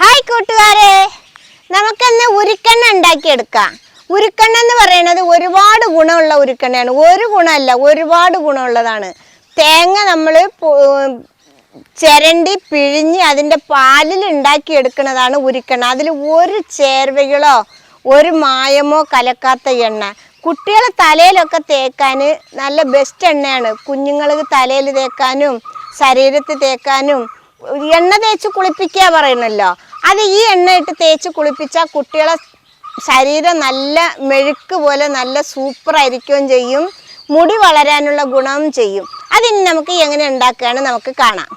Hi കൂട്ടുകാരെ. നമുക്കിന്ന് ഉരുക്കെണ്ണ ഉണ്ടാക്കിയെടുക്കാം. ഉരുക്കെണ്ണ എന്ന് പറയുന്നത് ഒരുപാട് ഗുണമുള്ള ഉരുക്കെണ്ണയാണ്. ഒരു ഗുണമല്ല ഒരുപാട് ഗുണമുള്ളതാണ്. തേങ്ങ നമ്മൾ ചിരണ്ടി പിഴിഞ്ഞ് അതിന്റെ പാലിൽ ഉണ്ടാക്കിയെടുക്കുന്നതാണ് ഉരുക്കെണ്ണ. അതിൽ ഒരു ചേർവകളോ ഒരു മായമോ കലക്കാത്ത എണ്ണ. കുട്ടികളെ തലയിലൊക്കെ തേക്കാൻ നല്ല ബെസ്റ്റ് എണ്ണയാണ്. കുഞ്ഞുങ്ങൾക്ക് തലയിൽ തേക്കാനും ശരീരത്തിൽ തേക്കാനും. എണ്ണ തേച്ച് കുളിപ്പിക്കുക പറയണല്ലോ അത് ഈ എണ്ണ ഇട്ട് തേച്ച് കുളിപ്പിച്ചാൽ കുട്ടികളെ ശരീരം നല്ല മെഴുക്ക് പോലെ നല്ല സൂപ്പർ ആയിരിക്കുകയും ചെയ്യും. മുടി വളരാനുള്ള ഗുണവും ചെയ്യും. അതിന് നമുക്ക് എങ്ങനെ ഉണ്ടാക്കുകയാണ് നമുക്ക് കാണാം.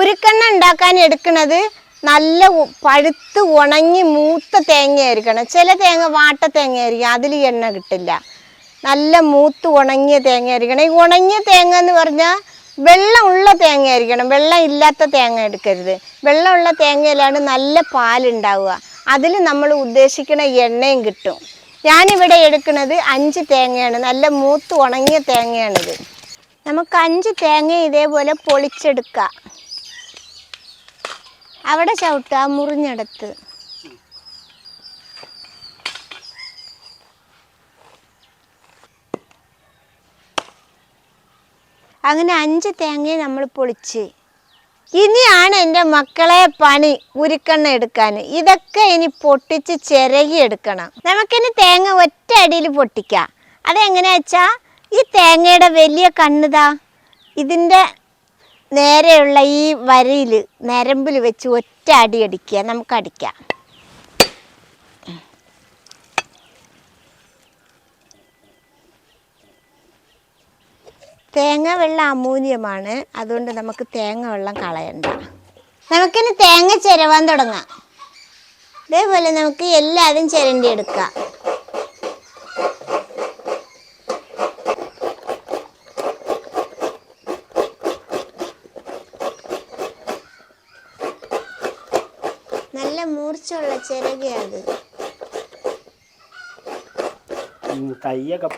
ഉരുക്കെണ്ണ ഉണ്ടാക്കാൻ എടുക്കുന്നത് നല്ല പഴുത്ത് ഉണങ്ങി മൂത്ത തേങ്ങയായിരിക്കണം. ചില തേങ്ങ വാട്ട തേങ്ങയായിരിക്കും അതിൽ എണ്ണ കിട്ടില്ല. നല്ല മൂത്ത് ഉണങ്ങിയ തേങ്ങയായിരിക്കണം. ഈ ഉണങ്ങിയ തേങ്ങ എന്ന് പറഞ്ഞാൽ വെള്ളമുള്ള തേങ്ങ ആയിരിക്കണം. വെള്ളം ഇല്ലാത്ത തേങ്ങ എടുക്കരുത്. വെള്ളമുള്ള തേങ്ങയിലാണ് നല്ല പാലുണ്ടാവുക. അതിൽ നമ്മൾ ഉദ്ദേശിക്കുന്ന എണ്ണയും കിട്ടും. ഞാനിവിടെ എടുക്കുന്നത് അഞ്ച് തേങ്ങയാണ്. നല്ല മൂത്ത് ഉണങ്ങിയ തേങ്ങയാണിത്. നമുക്ക് അഞ്ച് തേങ്ങ ഇതേപോലെ പൊളിച്ചെടുക്കാം. അവിടെ ചവിട്ടുക മുറിഞ്ഞെടുത്ത്. അങ്ങനെ അഞ്ച് തേങ്ങയെ നമ്മൾ പൊളിച്ച്. ഇനിയാണ് എന്റെ മക്കളെ പണി ഉരുക്കെണ്ണ എടുക്കാൻ. ഇതൊക്കെ ഇനി പൊട്ടിച്ച് ചിരകി എടുക്കണം. നമുക്കിനി തേങ്ങ ഒറ്റ അടിയിൽ പൊട്ടിക്കാം. അതെങ്ങനെയാ വെച്ചാൽ ഈ തേങ്ങയുടെ വലിയ കണ്ണുതാ ഇതിന്റെ നേരെയുള്ള ഈ വരയിൽ നരമ്പിൽ വെച്ച് ഒറ്റ അടി അടിക്കുക നമുക്ക് അടിക്കാം. തേങ്ങ വെള്ളം അമൂല്യമാണ്. അതുകൊണ്ട് നമുക്ക് തേങ്ങ വെള്ളം കളയണ്ട. നമുക്കിനി തേങ്ങ ചിരവാൻ തുടങ്ങാം. ഇതേപോലെ നമുക്ക് എല്ലാതും ചിരണ്ടി എടുക്കാം നല്ല മൂർച്ചയുള്ള ചിരകയാത് കയ്യൊക്കെ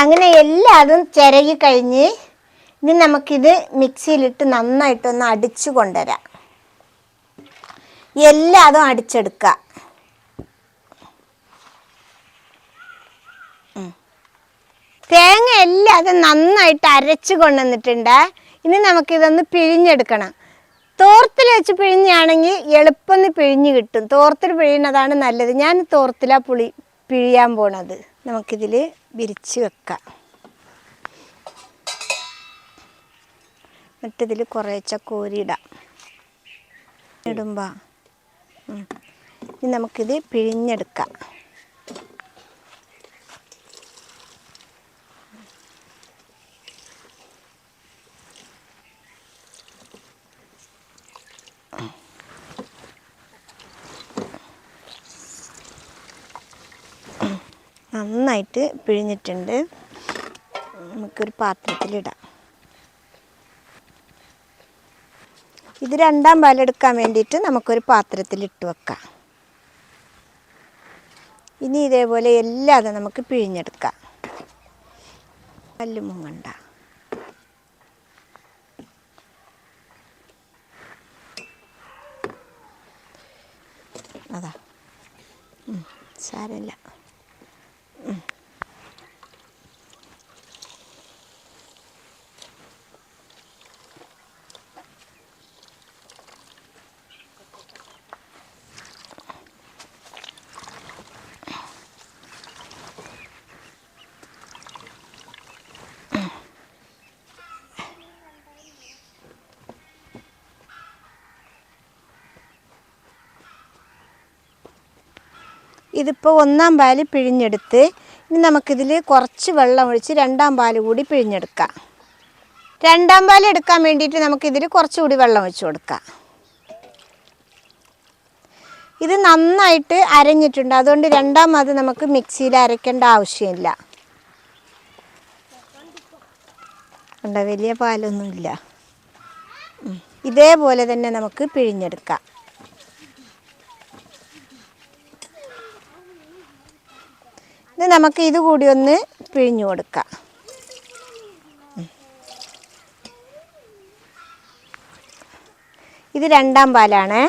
അങ്ങനെ എല്ലാതും ചിരകി കഴിഞ്ഞ് ഇനി നമുക്കിത് മിക്സിയിലിട്ട് നന്നായിട്ടൊന്ന് അടിച്ചു കൊണ്ടുവരാം. എല്ലാതും അടിച്ചെടുക്കുക. തേങ്ങ എല്ലാതും നന്നായിട്ട് അരച്ച് കൊണ്ടുവന്നിട്ടുണ്ട്. ഇനി നമുക്കിതൊന്ന് പിഴിഞ്ഞെടുക്കണം. തോർത്തിൽ വെച്ച് പിഴിഞ്ഞാണെങ്കിൽ എളുപ്പം പിഴിഞ്ഞ് കിട്ടും. തോർത്തിൽ പിഴിയുന്നതാണ് നല്ലത്. ഞാൻ തോർത്തിലാണ് പുളി പിഴിയാൻ പോണത്. നമുക്കിതിൽ വിരിച്ച് വെക്കാം. എന്നിട്ടിതിൽ കുറേച്ച കോരിയിടാം ഇടുമ്പോൾ ഇനി നമുക്കിത് പിഴിഞ്ഞെടുക്കാം. നന്നായിട്ട് പിഴിഞ്ഞിട്ടുണ്ട്. നമുക്കൊരു പാത്രത്തിലിടാം. ഇത് രണ്ടാം പാലെടുക്കാൻ വേണ്ടിയിട്ട് നമുക്കൊരു പാത്രത്തിൽ ഇട്ട് വെക്കാം. ഇനി ഇതേപോലെ എല്ലാതും നമുക്ക് പിഴിഞ്ഞെടുക്കാം. കല്ല് മുങ്ങണ്ട. അതാ. സാരമില്ല. ഇതിപ്പോൾ ഒന്നാം പാൽ പിഴിഞ്ഞെടുത്ത് ഇനി നമുക്കിതിൽ കുറച്ച് വെള്ളം ഒഴിച്ച് രണ്ടാം പാൽ കൂടി പിഴിഞ്ഞെടുക്കാം. രണ്ടാം പാൽ എടുക്കാൻ വേണ്ടിയിട്ട് നമുക്കിതിൽ കുറച്ചുകൂടി വെള്ളം ഒഴിച്ച് കൊടുക്കാം. ഇത് നന്നായിട്ട് അരഞ്ഞിട്ടുണ്ട്. അതുകൊണ്ട് രണ്ടാം അത് നമുക്ക് മിക്സിയിൽ അരയ്ക്കേണ്ട ആവശ്യമില്ല. കണ്ട വലിയ പാലൊന്നുമില്ല. ഇതേപോലെ തന്നെ നമുക്ക് പിഴിഞ്ഞെടുക്കാം. ഇത് നമുക്ക് ഇത് കൂടി ഒന്ന് പിഴിഞ്ഞു കൊടുക്കാം. ഇത് രണ്ടാം പാലാണ്.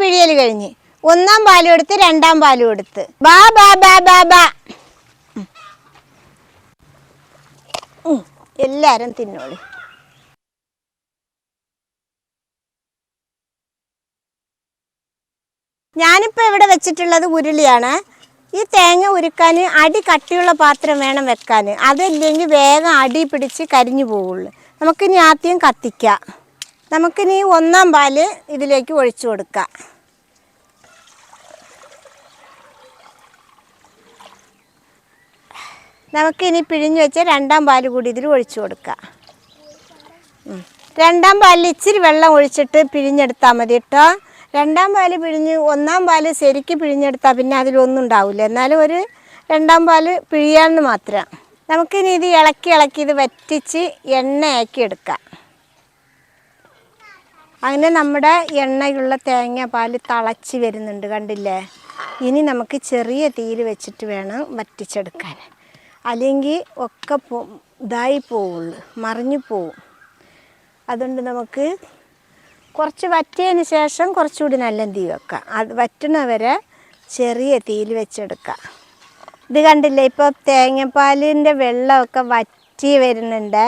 പിഴിയൽ കഴിഞ്ഞ്. ഒന്നാം പാലും എടുത്ത് രണ്ടാം പാലും എടുത്ത്. ബാ ബാ ബാ ബാ ബാ. എല്ലാരും തിന്നോളി. ഞാനിപ്പോൾ ഇവിടെ വെച്ചിട്ടുള്ളത് ഉരുളിയാണ്. ഈ തേങ്ങ ഉരുക്കാൻ അടി കട്ടിയുള്ള പാത്രം വേണം വെക്കാൻ അതല്ലെങ്കിൽ വേഗം അടി പിടിച്ച് കരിഞ്ഞു പോവുള്ളൂ. നമുക്കിനി ആദ്യം കത്തിക്കാം. നമുക്കിനി ഒന്നാം പാൽ ഇതിലേക്ക് ഒഴിച്ചു കൊടുക്കാം. നമുക്കിനി പിഴിഞ്ഞു വെച്ച രണ്ടാം പാൽ കൂടി ഇതിൽ ഒഴിച്ചു കൊടുക്കാം. രണ്ടാം പാലിൽ ഇച്ചിരി വെള്ളം ഒഴിച്ചിട്ട് പിഴിഞ്ഞെടുത്താൽ മതി കേട്ടോ. രണ്ടാം പാൽ പിഴിഞ്ഞ് ഒന്നാം പാൽ ശരിക്ക് പിഴിഞ്ഞെടുത്താൽ പിന്നെ അതിലൊന്നും ഉണ്ടാവില്ല എന്നാലും ഒരു രണ്ടാം പാൽ പിഴിയാന്ന് മാത്രം. നമുക്കിനി ഇത് ഇളക്കി ഇളക്കി ഇത് വറ്റിച്ച് എണ്ണയാക്കി എടുക്കാം. അങ്ങനെ നമ്മുടെ എണ്ണയുള്ള തേങ്ങ പാൽ തിളച്ച് വരുന്നുണ്ട് കണ്ടില്ലേ? ഇനി നമുക്ക് ചെറിയ തീയിൽ വെച്ചിട്ട് വേണം വറ്റിച്ചെടുക്കാൻ. അല്ലെങ്കിൽ ഒക്കെ പോ ഇതായി പോവുള്ളൂ മറിഞ്ഞു പോവും. അതുകൊണ്ട് നമുക്ക് കുറച്ച് വറ്റിയതിന് ശേഷം കുറച്ചുകൂടി നല്ല തീ വെക്കാം. അത് വറ്റണവരെ ചെറിയ തീയിൽ വെച്ചെടുക്കാം. ഇത് കണ്ടില്ലേ? ഇപ്പോൾ തേങ്ങാപ്പാലിന്റെ വെള്ളമൊക്കെ വറ്റി വരുന്നുണ്ട്.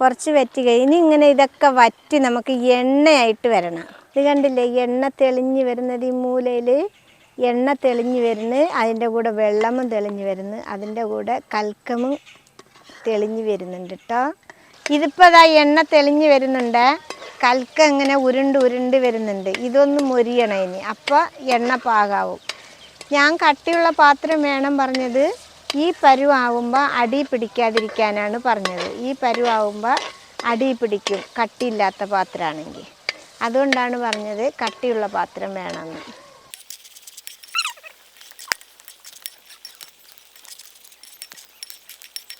കുറച്ച് വറ്റി കഴിഞ്ഞ് ഇങ്ങനെ ഇതൊക്കെ വറ്റി നമുക്ക് എണ്ണയായിട്ട് വരണം. ഇത് കണ്ടില്ലേ? എണ്ണ തെളിഞ്ഞ് വരുന്നത് ഈ മൂലയിൽ എണ്ണ തെളിഞ്ഞ് വരുന്നു അതിന്റെ കൂടെ വെള്ളമും തെളിഞ്ഞ് വരുന്നു അതിന്റെ കൂടെ കൽക്കമും തെളിഞ്ഞ് വരുന്നുണ്ട് കേട്ടോ ഇതിപ്പോൾ അതാ എണ്ണ തെളിഞ്ഞ് വരുന്നുണ്ട്. കൽക്ക ഇങ്ങനെ ഉരുണ്ട് ഉരുണ്ട് വരുന്നുണ്ട്. ഇതൊന്ന് മൊരിയണം ഇനി. അപ്പോൾ എണ്ണ പാകാവും. ഞാൻ കട്ടിയുള്ള പാത്രം വേണം പറഞ്ഞത്. ഈ പരുവാകുമ്പോൾ അടി പിടിക്കാതിരിക്കാനാണ് പറഞ്ഞത്. ഈ പരുവാകുമ്പോൾ അടി പിടിക്കും കട്ടിയില്ലാത്ത പാത്രമാണെങ്കിൽ. അതുകൊണ്ടാണ് പറഞ്ഞത് കട്ടിയുള്ള പാത്രം വേണമെന്ന്.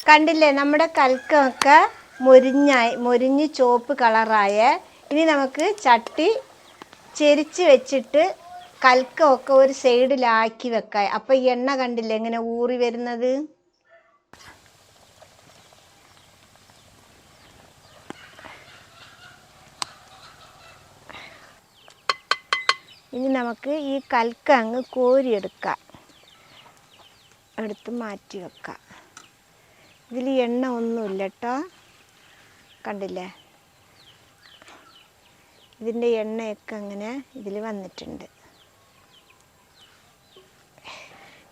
കണ്ടില്ലേ നമ്മുടെ കൽക്കമൊക്കെ മൊരിഞ്ഞായി മൊരിഞ്ഞ് ചുവപ്പ് കളറായ ഇനി നമുക്ക് ചട്ടി ചെരിച്ച് വെച്ചിട്ട് കൽക്കമൊക്കെ ഒരു സൈഡിലാക്കി വെക്കാൻ അപ്പം ഈ എണ്ണ കണ്ടില്ലേ എങ്ങനെ ഊറി വരുന്നത്? ഇനി നമുക്ക് ഈ കൽക്ക അങ്ങ് കോരിയെടുക്കാം. എടുത്ത് മാറ്റി വെക്കാം. ഇതിൽ എണ്ണ ഒന്നുമില്ല കേട്ടോ കണ്ടില്ലേ? ഇതിന്റെ എണ്ണയൊക്കെ അങ്ങനെ ഇതിൽ വന്നിട്ടുണ്ട്.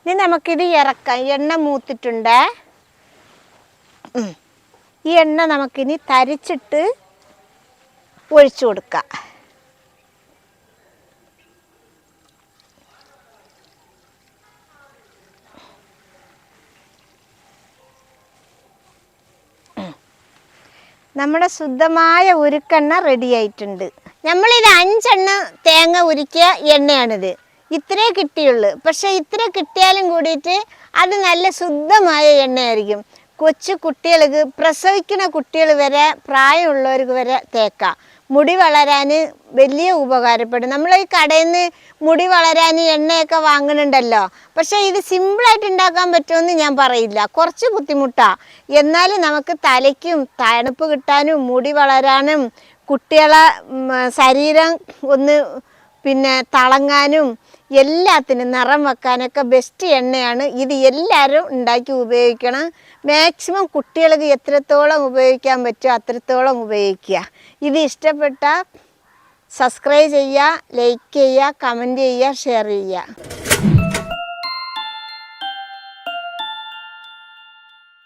ഇനി നമുക്കിത് ഇറക്കാം. എണ്ണ മൂത്തിട്ടുണ്ട്. ഈ എണ്ണ നമുക്കിനി തരിച്ചിട്ട് ഒഴിച്ചു കൊടുക്കാം. നമ്മുടെ ശുദ്ധമായ ഉരുക്കെണ്ണ റെഡി ആയിട്ടുണ്ട്. നമ്മളിത് അഞ്ചെണ്ണ തേങ്ങ ഉരുക്കിയ എണ്ണയാണിത്. ഇത്രേ കിട്ടിയുള്ളൂ. പക്ഷെ ഇത്ര കിട്ടിയാലും കൂടിയിട്ട് അത് നല്ല ശുദ്ധമായ എണ്ണയായിരിക്കും. കൊച്ചു കുട്ടികൾക്ക് പ്രസവിക്കുന്ന കുട്ടികൾ വരെ പ്രായമുള്ളവർക്ക് വരെ തേക്കാം. മുടി വളരാൻ വലിയ ഉപകാരപ്പെടും. നമ്മൾ ഈ കടയിൽ നിന്ന് മുടി വളരാൻ എണ്ണയൊക്കെ വാങ്ങുന്നുണ്ടല്ലോ. പക്ഷേ ഇത് സിമ്പിളായിട്ട് ഉണ്ടാക്കാൻ പറ്റുമെന്ന് ഞാൻ പറയില്ല. കുറച്ച് ബുദ്ധിമുട്ടാണ് എന്നാലും നമുക്ക് തലയ്ക്കും തണുപ്പ് കിട്ടാനും മുടി വളരാനും കുട്ടികളെ ശരീരം ഒന്ന് പിന്നെ തിളങ്ങാനും എല്ലാത്തിനും നിറം വെക്കാനൊക്കെ ബെസ്റ്റ് എണ്ണയാണ്. ഇത് എല്ലാവരും ഉണ്ടാക്കി ഉപയോഗിക്കണം. മാക്സിമം കുട്ടികൾക്ക് എത്രത്തോളം ഉപയോഗിക്കാൻ പറ്റുമോ അത്രത്തോളം ഉപയോഗിക്കുക. ഇത് ഇഷ്ടപ്പെട്ട സബ്സ്ക്രൈബ് ചെയ്യുക ലൈക്ക് ചെയ്യുക കമന്റ് ചെയ്യുക ഷെയർ ചെയ്യുക.